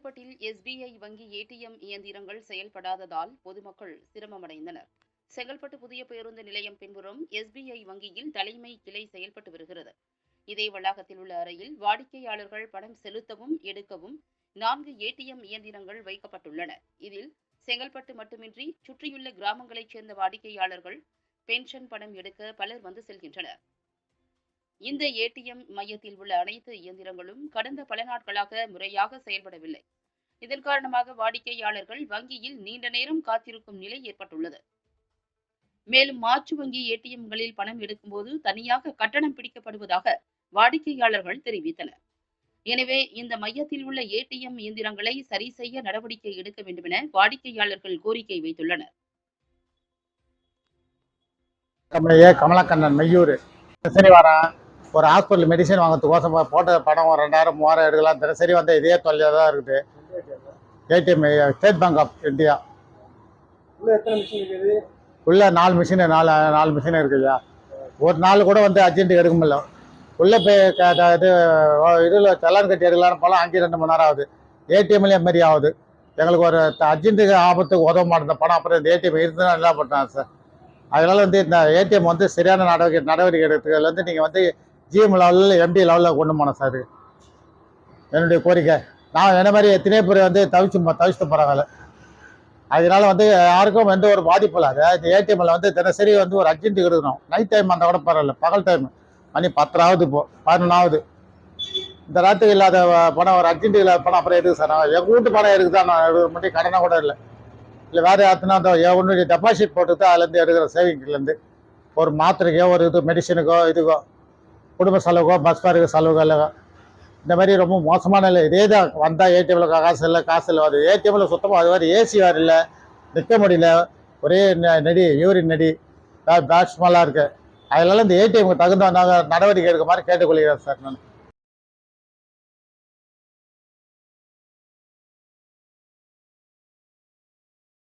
செங்கல்பட்டில் எஸ்பிஐ வங்கி ஏடிஎம் இயந்திரங்கள் செயல்படாததால் பொதுமக்கள் சிரமமடைந்தனர். செங்கல்பட்டு புதிய பேருந்து நிலையம் பின்புறம் எஸ்பிஐ வங்கியில் தலைமை கிளை செயல்பட்டு வருகிறது. இதே வளாகத்தில் உள்ள அறையில் வாடிக்கையாளர்கள் பணம் செலுத்தவும் எடுக்கவும் நான்கு ஏடிஎம் இயந்திரங்கள் வைக்கப்பட்டுள்ளன. இதில் செங்கல்பட்டு மட்டுமின்றி சுற்றியுள்ள கிராமங்களைச் சேர்ந்த வாடிக்கையாளர்கள் பென்ஷன் பணம் எடுக்க பலர் வந்து செல்கின்றனர். இந்த ஏடிஎம் மையத்தில் உள்ள அனைத்து இயந்திரங்களும் கடந்த பல நாட்களாக முறையாக செயல்படவில்லை. இதன் காரணமாக வாடிக்கையாளர்கள் வங்கியில் நீண்ட நேரம் காத்திருக்கும் நிலை ஏற்பட்டுள்ளது. மேலும் மாற்று வங்கி ஏடிஎம்களில் பணம் எடுக்கும்போது தனியாக கட்டணம் பிடிக்கப்படுவதாக வாடிக்கையாளர்கள் தெரிவித்தனர். எனவே இந்த மையத்தில் உள்ள ஏடிஎம் இயந்திரங்களை சரி செய்ய நடவடிக்கை எடுக்க வேண்டும் என வாடிக்கையாளர்கள் கோரிக்கை வைத்துள்ளனர். கமலக்கண்ணன் மையூர் தினசரி வரேன் ஒரு ஹாஸ்பிட்டல் மெடிசன் வாங்கிறதுக்கோசம் போட்ட பணம் ஒரு ரெண்டாயிரம் மூவாயிரம் எடுக்கலாம். தினசரி வந்து இதே தொல்லையாக தான் இருக்குது. ATM State Bank of India உள்ள மிஷின் நாலு மிஷின் நாலு நாலு மிஷின் இருக்குய்யா ஒரு நாள் கூட வந்து அர்ஜென்ட்டுக்கு எடுக்க முடியல. உள்ளே போய் இது இதில் செலான் கட்டி எடுக்கலாம்னு போகலாம் அஞ்சு ரெண்டு மணி நேரம் ஆகுது. ஏடிஎம்லேயே மாரி ஆகுது. எங்களுக்கு ஒரு அர்ஜென்ட்டுக்கு ஆபத்துக்கு உதவ மாட்டேன் பணம் அப்புறம் இந்த ஏடிஎம் இருந்தால் நல்லா பண்ணுறேன் சார். அதனால வந்து இந்த ஏடிஎம் வந்து சரியான நடவடிக்கை நடவடிக்கை எடுக்கிறதுல வந்து நீங்கள் வந்து ஜிஎம் லெவலில் எம்டி லெவலில் கொண்டு போனோம் சார் என்னுடைய கோரிக்கை. நான் என்ன மாதிரி எத்தனையோ பேர் வந்து தவிச்சு தவிச்சுட்டு போகிறாங்க அதனால வந்து யாருக்கும் எந்த ஒரு பாதிப்பும் இல்லாத இந்த ஏடிஎம்மில் வந்து தினசரி வந்து ஒரு அர்ஜென்ட்டுக்கு எடுக்கணும் நைட் டைம் அந்த கூட பரவாயில்ல. பகல் டைம் மணி பத்தராவது இப்போ பதினொன்றாவது இந்த ராத்துக்கு இல்லாத பணம் ஒரு அர்ஜென்ட்டு இல்லாத பணம் அப்புறம் எதுக்கு சார் எங்கள் வீட்டு பணம் இருக்குது தான் நான் எடுக்க மட்டும் கடனாக கூட இல்லை. இல்லை வேறு யாத்தினா அந்த உன்னுடைய டெபாசிட் போட்டு தான் அதுலேருந்து எடுக்கிற சேவிங்ஸ்லேருந்து ஒரு மாத்திரைக்கோ ஒரு இது மெடிசனுக்கோ இதுக்கோ. குடும்ப செலவுக்கோ பஸ் ஃபேருக்கு செலவுக்கோ இல்லை இந்த மாதிரி ரொம்ப மோசமான நிலை. இதே தான் வந்தால் ஏடிஎம்ல காசு இல்லை காசு இல்லை. அது ஏடிஎம்ல சுத்தமாக அது மாதிரி ஏசி வேறு இல்லை நிற்க முடியல. ஒரே நடி நெடி யூரின் நடி பேட்ஸ்மெல்லாம் இருக்குது அதனால இந்த ஏடிஎம்க்கு தகுந்த நாங்கள் நடவடிக்கை எடுக்க மாதிரி கேட்டுக்கொள்கிறேன் சார் நான்.